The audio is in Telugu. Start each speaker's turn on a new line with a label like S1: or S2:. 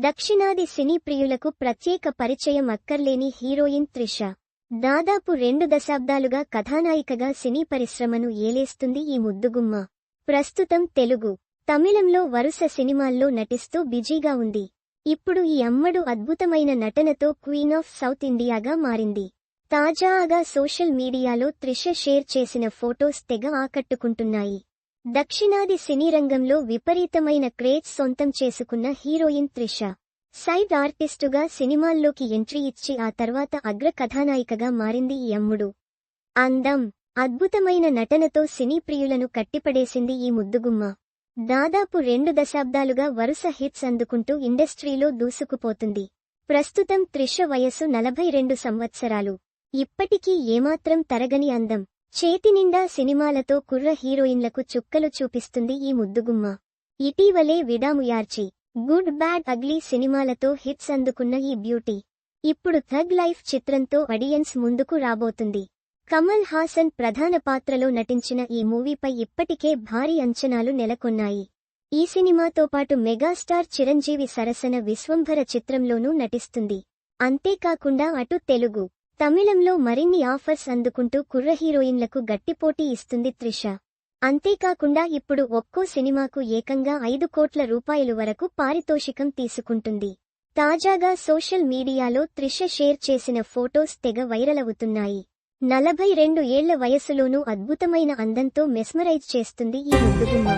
S1: దక్షిణాది సినీ ప్రియులకు ప్రత్యేక పరిచయం అక్కర్లేని హీరోయిన్ త్రిష. దాదాపు రెండు దశాబ్దాలుగా కథానాయికగా సినీ పరిశ్రమను ఏలేస్తుంది ఈ ముద్దుగుమ్మ. ప్రస్తుతం తెలుగు తమిళంలో వరుస సినిమాల్లో నటిస్తూ బిజీగా ఉంది. ఇప్పుడు ఈ అమ్మడు అద్భుతమైన నటనతో క్వీన్ ఆఫ్ సౌత్ ఇండియాగా మారింది. తాజాగా సోషల్ మీడియాలో త్రిష షేర్ చేసిన ఫోటోస్ తెగ ఆకట్టుకుంటున్నాయి. దక్షిణాది సినీ రంగంలో విపరీతమైన క్రేజ్ సొంతం చేసుకున్న హీరోయిన్ త్రిష. సైడ్ ఆర్టిస్టుగా సినిమాల్లోకి ఎంట్రీ ఇచ్చి ఆ తర్వాత అగ్ర కథానాయికగా మారింది ఈ అమ్ముడు. అందం అద్భుతమైన నటనతో సినీ ప్రియులను కట్టిపడేసింది ఈ ముద్దుగుమ్మ. దాదాపు రెండు దశాబ్దాలుగా వరుస హిట్స్ అందుకుంటూ ఇండస్ట్రీలో దూసుకుపోతుంది. ప్రస్తుతం త్రిష వయస్సు నలభై రెండు సంవత్సరాలు. ఇప్పటికీ ఏమాత్రం తరగని అందం. చేతినిండా సినిమాలతో కుర్ర హీరోయిన్లకు చుక్కలు చూపిస్తుంది ఈ ముద్దుగుమ్మ. ఇటీవలే విడాముయార్చి గుడ్ బ్యాడ్ అగ్లీ సినిమాలతో హిట్స్ అందుకున్న ఈ బ్యూటీ. ఇప్పుడు థగ్ లైఫ్ చిత్రంతో ఆడియన్స్ ముందుకు రాబోతుంది. కమల్ హాసన్ ప్రధాన పాత్రలో నటించిన ఈ మూవీపై ఇప్పటికే భారీ అంచనాలు నెలకొన్నాయి. ఈ సినిమాతో పాటు మెగాస్టార్ చిరంజీవి సరసన విశ్వంభర చిత్రంలోనూ నటిస్తుంది. అంతేకాకుండా అటు తెలుగు తమిళంలో మరిన్ని ఆఫర్స్ అందుకుంటూ కుర్ర హీరోయిన్లకు గట్టిపోటీ ఇస్తుంది త్రిష. అంతేకాకుండా ఇప్పుడు ఒక్కో సినిమాకు ఏకంగా ఐదు కోట్ల రూపాయలు వరకు పారితోషికం తీసుకుంటుంది. తాజాగా సోషల్ మీడియాలో త్రిష షేర్ చేసిన ఫోటోస్ తెగ వైరల్ అవుతున్నాయి. నలభై రెండు ఏళ్ళ వయసులోనూ అద్భుతమైన అందంతో మెస్మరైజ్ చేస్తుంది ఈ ముద్దుగుమ్మ.